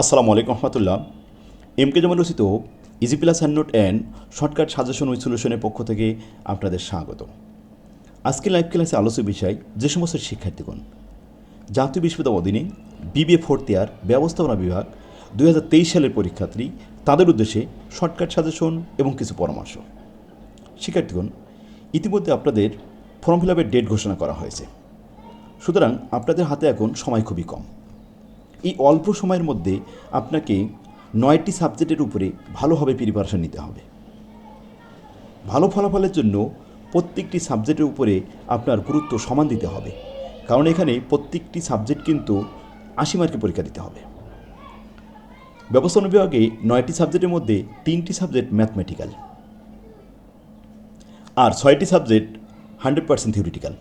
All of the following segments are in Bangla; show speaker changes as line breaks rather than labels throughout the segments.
আসসালামু আলাইকুম রহমতুল্লাহ। এম কে জামাল রচিত easy plus hand and shortcut suggestion with সলিউশনের পক্ষ থেকে আপনাদের স্বাগত। আজকে লাইভ ক্লাসে আলোচ্য বিষয় যে সমস্ত শিক্ষার্থীগণ জাতীয় বিশ্ববিদ্যালয় অধীনে বিবিএ ফোর্থ ইয়ার ব্যবস্থাপনা বিভাগ দু হাজার তেইশ সালের পরীক্ষার্থী, তাদের উদ্দেশ্যে শর্টকাট সাজেশন এবং কিছু পরামর্শ। শিক্ষার্থীগণ, ইতিমধ্যে আপনাদের ফর্ম ফিল আপের ডেট ঘোষণা করা হয়েছে। সুতরাং আপনাদের হাতে এখন সময় খুবই কম। এই অল্প সময়ের মধ্যে আপনাকে নয়টি সাবজেক্টের উপরে ভালোভাবে প্রিপারেশন নিতে হবে। ভালো ফলাফলের জন্য প্রত্যেকটি সাবজেক্টের উপরে আপনার গুরুত্ব সমান দিতে হবে। কারণ এখানে প্রত্যেকটি সাবজেক্ট কিন্তু আশি মার্কে পরীক্ষা দিতে হবে। ব্যবস্থাপনা বিভাগে নয়টি সাবজেক্টের মধ্যে তিনটি সাবজেক্ট ম্যাথমেটিক্যাল আর ছয়টি subject hundred percent theoretical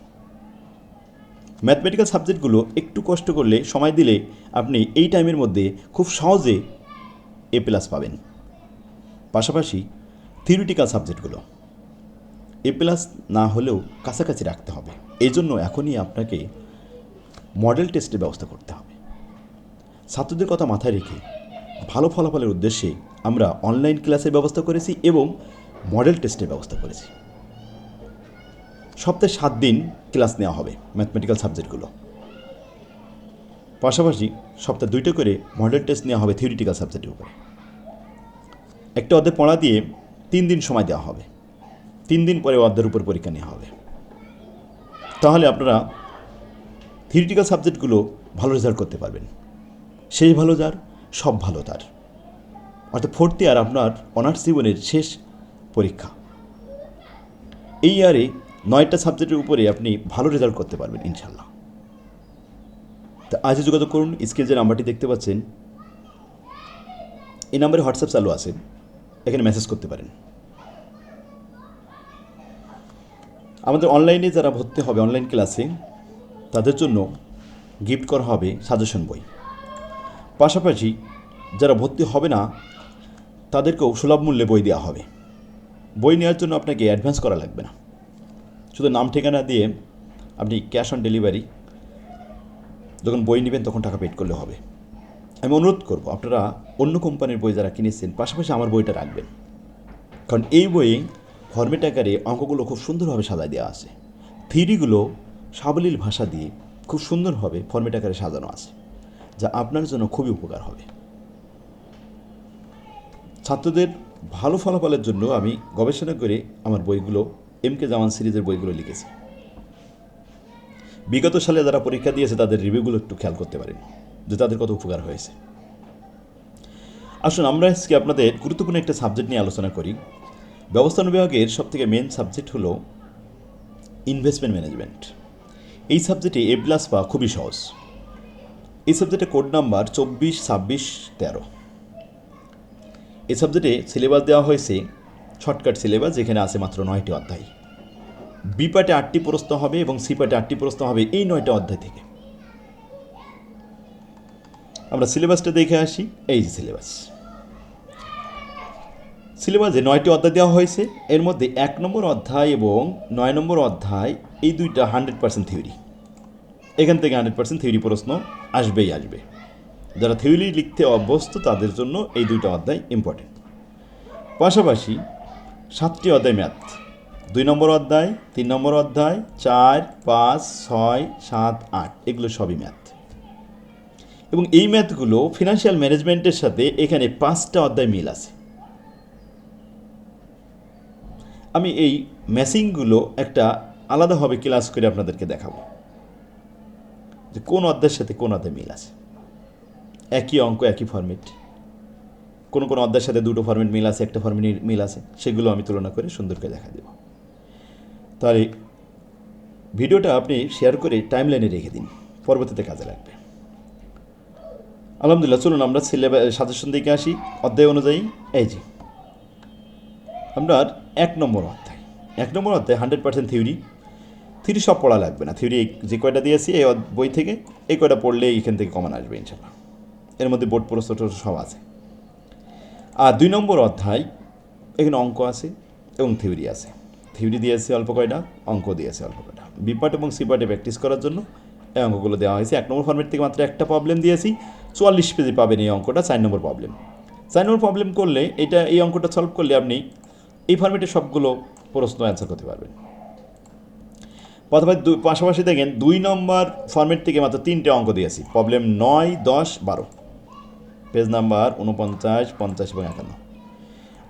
mathematical সাবজেক্টগুলো একটু কষ্ট করলে, সময় দিলে আপনি এই টাইমের মধ্যে খুব সহজে এ প্লাস পাবেন। পাশাপাশি থিওরিটিক্যাল সাবজেক্টগুলো এ প্লাস না হলেও কাছাকাছি রাখতে হবে। এই জন্য এখনই আপনাকে মডেল টেস্টের ব্যবস্থা করতে হবে। ছাত্রদের কথা মাথায় রেখে ভালো ফলাফলের উদ্দেশ্যে আমরা অনলাইন ক্লাসের ব্যবস্থা করেছি এবং মডেল টেস্টের ব্যবস্থা করেছি। সপ্তাহে সাত দিন ক্লাস নেওয়া হবে ম্যাথমেটিক্যাল সাবজেক্টগুলো। পাশাপাশি সপ্তাহে দুইটা করে মডেল টেস্ট নেওয়া হবে থিওরিটিক্যাল সাবজেক্টের উপরে। একটা অধ্যায় পড়া দিয়ে তিন দিন সময় দেওয়া হবে। তিন দিন পরে অধ্যায়ের উপর পরীক্ষা নেওয়া হবে। তাহলে আপনারা থিওরিটিক্যাল সাবজেক্টগুলো ভালো রেজাল্ট করতে পারবেন। শেষ ভালো যার, সব ভালো তার। অর্থাৎ ফোর্থ ইয়ার আপনার অনার্স জীবনের শেষ পরীক্ষা। এই ইয়ারে নয়টা সাবজেক্টের উপরে আপনি ভালো রেজাল্ট করতে পারবেন ইনশাল্লাহ তা আজই যোগাযোগ করুন, স্ক্রিন যে নাম্বারটি দেখতে পাচ্ছেন, এই নাম্বারে হোয়াটসঅ্যাপ চালু আছে, এখানে মেসেজ করতে পারেন। আমাদের অনলাইনে যারা ভর্তি হবে অনলাইন ক্লাসে তাদের জন্য গিফট করা হবে সাজেশন বই। পাশাপাশি যারা ভর্তি হবে না, তাদেরকেও সুলভ মূল্যে বই দেওয়া হবে। বই নেওয়ার জন্য আপনাকে অ্যাডভান্স করা লাগবে না। শুধু নাম ঠিকানা দিয়ে আপনি ক্যাশ অন ডেলিভারি যখন বই নেবেন তখন টাকা পেড করলে হবে। আমি অনুরোধ করব, আপনারা অন্য কোম্পানির বই যারা কিনেছেন, পাশাপাশি আমার বইটা রাখবেন। কারণ এই বইয়ে ফর্মেট আকারে অঙ্কগুলো খুব সুন্দরভাবে সাজায় দেওয়া আছে। থিরিগুলো সাবলীল ভাষা দিয়ে খুব সুন্দরভাবে ফর্মেট আকারে সাজানো আছে, যা আপনার জন্য খুবই উপকার হবে। ছাত্রদের ভালো ফলাফলের জন্য আমি গবেষণা করে আমার বইগুলো এম কে জামান সিরিজের বইগুলো লিখেছে। বিগত সালে যারা পরীক্ষা দিয়েছে, তাদের রিভিউগুলো একটু খেয়াল করতে পারেন যে তাদের কত উপকার হয়েছে। আসুন, আমরা আজকে আপনাদের গুরুত্বপূর্ণ একটা সাবজেক্ট নিয়ে আলোচনা করি। ব্যবস্থাপনা বিভাগের সবথেকে মেন সাবজেক্ট হলো ইনভেস্টমেন্ট ম্যানেজমেন্ট এই সাবজেক্টে এ প্লাস পাওয়া খুবই সহজ। এই সাবজেক্টে কোড নাম্বার চব্বিশ, ছাব্বিশ, তেরো। এই সাবজেক্টে সিলেবাস দেওয়া হয়েছে শর্টকাট সিলেবাস, যেখানে আছে মাত্র নয়টি অধ্যায়। বি পার্টে আটটি প্রশ্ন হবে এবং সি পার্টে আটটি প্রশ্ন হবে এই নয়টা অধ্যায় থেকে। আমরা সিলেবাসটা দেখে আসি। এই যে সিলেবাস। সিলেবাসে নয়টি অধ্যায় দেওয়া হয়েছে। এর মধ্যে এক নম্বর অধ্যায় এবং নয় নম্বর অধ্যায় এই দুইটা হান্ড্রেড পার্সেন্ট থিওরি। এখান থেকে হান্ড্রেড পার্সেন্ট থিওরি প্রশ্ন আসবেই আসবে। যারা থিওরি লিখতে অভ্যস্ত, তাদের জন্য এই দুইটা অধ্যায় ইম্পর্টেন্ট পাশাপাশি সাতটি অধ্যায় ম্যাথ। দুই নম্বর অধ্যায়, তিন নম্বর অধ্যায়, চার, পাঁচ, ছয়, সাত, আট, এগুলো সবই ম্যাথ। এবং এই ম্যাথগুলো ফিনান্সিয়াল ম্যানেজমেন্টের সাথে এখানে পাঁচটা অধ্যায় মিল আছে। আমি এই ম্যাসিংগুলো একটা আলাদাভাবে ক্লাস করে আপনাদেরকে দেখাবো। যে কোন অধ্যায়ের সাথে কোন অধ্যায় মিল আছে। একই অঙ্ক, একই ফর্মেট কোনো কোনো অধ্যায়ের সাথে দুটো ফর্মেট মিল আছে, একটা ফর্মেট মিল আছে, সেগুলো আমি তুলনা করে সুন্দর করে দেখা দেব। তাহলে ভিডিওটা আপনি শেয়ার করে টাইম লাইনে রেখে দিন, পরবর্তীতে কাজে লাগবে। আলহামদুলিল্লাহ, চলুন আমরা সিলেবাস সাজেশন দিকে আসি, অধ্যায় অনুযায়ী। এই যে, আমরা এক নম্বর অধ্যায়, এক নম্বর অধ্যায় হান্ড্রেড পার্সেন্ট থিওরি থিওরি সব পড়া লাগবে না থিওরি যে কয়টা দিয়েছি এই বই থেকে, এই কয়টা পড়লে এখান থেকে কমান আসবে ইনশাল্লাহ এর মধ্যে বোর্ড প্রশ্ন সব আছে। আর দুই নম্বর অধ্যায়, এখানে অঙ্ক আছে এবং থিওরি আছে। থিওরি দিয়েছে অল্প কয়টা, অঙ্ক দিয়েছে অল্প কয়টা। বি পার্ট এবং সি পার্টে প্র্যাকটিস করার জন্য এই অঙ্কগুলো দেওয়া হয়েছে। এক নম্বর ফর্মেট থেকে মাত্র একটা প্রবলেম দিয়েছি, চুয়াল্লিশ পেজে পাবেন এই অঙ্কটা, চার নম্বর প্রবলেম চার নম্বর প্রবলেম করলে এটা, এই অঙ্কটা সলভ করলে আপনি এই ফর্মেটে সবগুলো প্রশ্ন অ্যান্সার করতে পারবেন। পাশাপাশি দেখেন, দুই নম্বর ফর্মেট থেকে মাত্র তিনটে অঙ্ক দিয়েছি। প্রবলেম নয়, দশ, বারো। পেজ নাম্বার উনপঞ্চাশ পঞ্চাশ এবং একান্ন।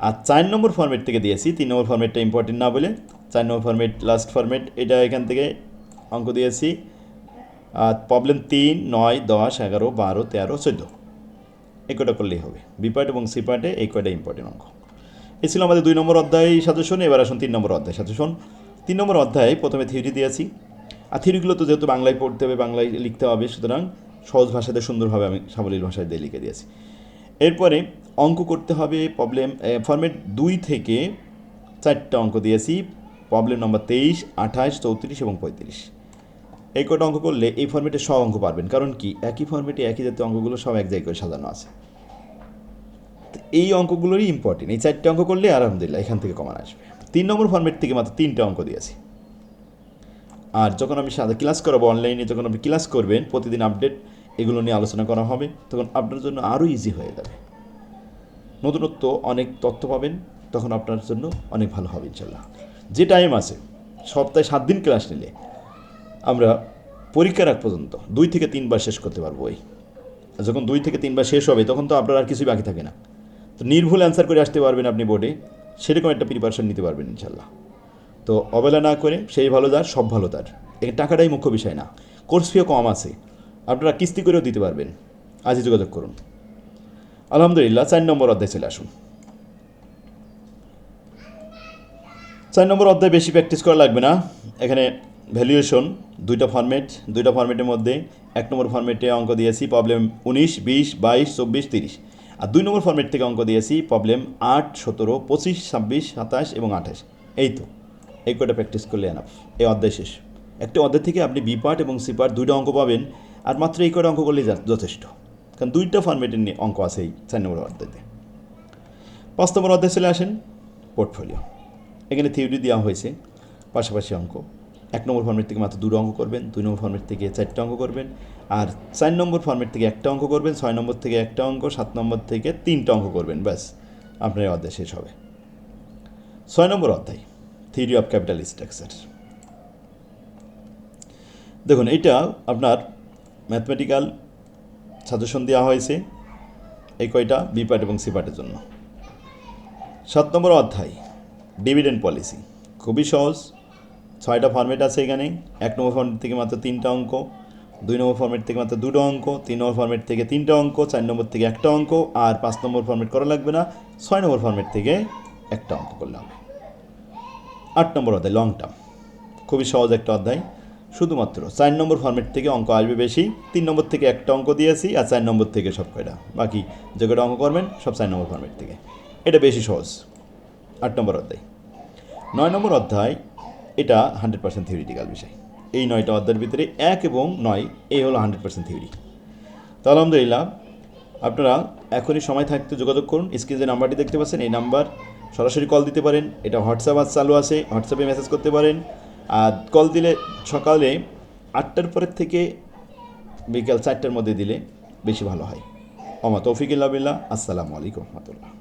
আর চার নম্বর ফর্মেট থেকে দিয়েছি, তিন নম্বর ফর্মেটটা ইম্পর্টেন্ট না বলে, চার নম্বর ফর্মেট লাস্ট ফর্মেট এটা এখান থেকে অঙ্ক দিয়েছি। আর প্রবলেম তিন, নয়, দশ, এগারো, বারো, তেরো, চোদ্দ। এই কটা করলেই হবে। বি পার্ট এবং সি পার্টে এই কয়টা ইম্পর্টেন্ট অঙ্ক। এ ছিল আমাদের দুই নম্বর অধ্যায় সাজেশন, এবার আসুন তিন নম্বর অধ্যায় সাজেশন। তিন নম্বর অধ্যায়ে প্রথমে থিওরি দিয়েছি। আর থিওরিগুলো তো যেহেতু বাংলায় পড়তে হবে, বাংলায় লিখতে হবে, সুতরাং সহজ ভাষাতে, সুন্দরভাবে আমি সাবলীল ভাষায় দিয়ে লিখে দিয়েছি। এরপরে অঙ্ক করতে হবে প্রবলেম ফর্মেট দুই থেকে চারটা অঙ্ক দিয়েছি। প্রবলেম নম্বর তেইশ, আঠাশ, চৌত্রিশ এবং পঁয়ত্রিশ। এই কটা অঙ্ক করলে এই ফর্মেটে সব অঙ্ক পারবেন। কারণ কি? একই ফর্মেটে একই জাতীয় অঙ্কগুলো সব এক জায়গায় করে সাজানো আছে। এই অঙ্কগুলোরই ইম্পর্টেন্ট এই চারটে অঙ্ক করলে আলহামদুলিল্লাহ এখান থেকে কমান আসবে। তিন নম্বর ফর্মেট থেকে মাত্র তিনটে অঙ্ক দিয়েছি। আর যখন আমি সাদা ক্লাস করাবো অনলাইনে যখন আপনি ক্লাস করবেন, প্রতিদিন আপডেট এগুলো নিয়ে আলোচনা করা হবে, তখন আপনার জন্য আরও ইজি হয়ে যাবে। নতুনত্ব অনেক তথ্য পাবেন, তখন আপনার জন্য অনেক ভালো হবে ইনশাল্লাহ যে টাইম আছে, সপ্তাহে সাত দিন ক্লাস নিলে, আমরা পরীক্ষার আগ পর্যন্ত দুই থেকে তিনবার শেষ করতে পারব আর যখন দুই থেকে তিনবার শেষ হবে, তখন তো আপনার আর কিছুই বাকি থাকে না। তো নির্ভুল অ্যান্সার করে আসতে পারবেন আপনি বোর্ডে সেরকম একটা প্রিপারেশন নিতে পারবেন ইনশাল্লাহ তো অবহেলা না করে, সেই ভালো তার, সব ভালো তার। এই টাকাটাই মুখ্য বিষয় না। কোর্স ফিও কম আছে আপনারা কিস্তি করেও দিতে পারবেন। আজই যোগাযোগ করুন। আলহামদুলিল্লাহ, চার নম্বর অধ্যায় চলে আসুন। চার নম্বর অধ্যায় বেশি প্র্যাকটিস করা লাগবে না। এখানে ভ্যালুয়েশন দুইটা ফর্মেট দুইটা ফর্মেটের মধ্যে এক নম্বর ফর্মেটে অঙ্ক দিয়েছি প্রবলেম উনিশ, বিশ, বাইশ, চব্বিশ, তিরিশ। আর দুই নম্বর ফর্মেট থেকে অঙ্ক দিয়েছি প্রবলেম আট, সতেরো, পঁচিশ, ছাব্বিশ, সাতাশ এবং আঠাশ। এই তো। এই কটা প্র্যাকটিস করলে এনাফ এই অধ্যায় শেষ। একটা অধ্যায় থেকে আপনি বি পার্ট এবং সি পার্ট দুইটা অঙ্ক পাবেন। আর মাত্র এই কটা অঙ্ক করলেই যথেষ্ট। কারণ দুইটা ফর্মেটের নিয়ে অঙ্ক আছে এই চার নম্বর অধ্যায়তে। পাঁচ নম্বর অধ্যায় চলে আসেন পোর্টফোলিও এখানে থিওরি দেওয়া হয়েছে, পাশাপাশি অঙ্ক। এক নম্বর ফর্মেট থেকে মাত্র দুটো অঙ্ক করবেন, দুই নম্বর ফর্মেট থেকে চারটা অঙ্ক করবেন, আর চার নম্বর ফর্মেট থেকে একটা অঙ্ক করবেন, ছয় নম্বর থেকে একটা অঙ্ক, সাত নম্বর থেকে তিনটা অঙ্ক করবেন, ব্যাস। আপনার অধ্যায় শেষ হবে। ছয় নম্বর অধ্যায় থিওরি অফ ক্যাপিটাল স্ট্রাকচার দেখুন এইটা আপনার ম্যাথমেটিক্যাল সাজেশন দেওয়া হয়েছে এই কয়টা বি পার্ট এবং সি পার্টের জন্য। সাত নম্বর অধ্যায়, ডিভিডেন্ড পলিসি। খুবই সহজ, ছয়টা ফর্মেট আছে এখানে। এক নম্বর ফর্মেট থেকে মাত্র তিনটা অঙ্ক, দুই নম্বর ফর্মেট থেকে মাত্র দুটো অঙ্ক, তিন নম্বর ফর্মেট থেকে তিনটা অঙ্ক, চার নম্বর থেকে একটা অঙ্ক আর পাঁচ নম্বর ফর্মেট করা লাগবে না। ছয় নম্বর ফর্মেট থেকে একটা অঙ্ক করলে হবে আট নম্বর অধ্যায় লং টার্ম খুবই সহজ একটা অধ্যায়। শুধুমাত্র চার নম্বর ফর্মেট থেকে অঙ্ক আসবে বেশি, তিন নম্বর থেকে একটা অঙ্ক দিয়েছি আর চার নম্বর থেকে সব কয়টা। বাকি যে কয়টা অঙ্ক করবেন, সব চার নম্বর ফর্মেট থেকে। এটা বেশি সহজ। আট নম্বর অধ্যায়। নয় নম্বর অধ্যায়, এটা হান্ড্রেড পার্সেন্ট থিওরিটিক্যাল বিষয়। এই নয়টা অধ্যায়ের ভিতরে এক এবং নয় এই হলো হান্ড্রেড পার্সেন্ট থিওরি তো আলহামদুলিল্লাহ, আপনারা এখনই সময় থাকতে যোগাযোগ করুন। স্ক্রিনে যে নাম্বারটি দেখতে পাচ্ছেন, এই নাম্বার সরাসরি কল দিতে পারেন। এটা হোয়াটসঅ্যাপ আজ চালু আছে। হোয়াটসঅ্যাপে মেসেজ করতে পারেন। আর কল দিলে, সকালে আটটার পরের থেকে বিকাল চারটার মধ্যে দিলে বেশি ভালো হয়। অমা তৌফিক ইল্লা বিল্লাহ। আসসালামু আলাইকুম রহমতুল্লাহ।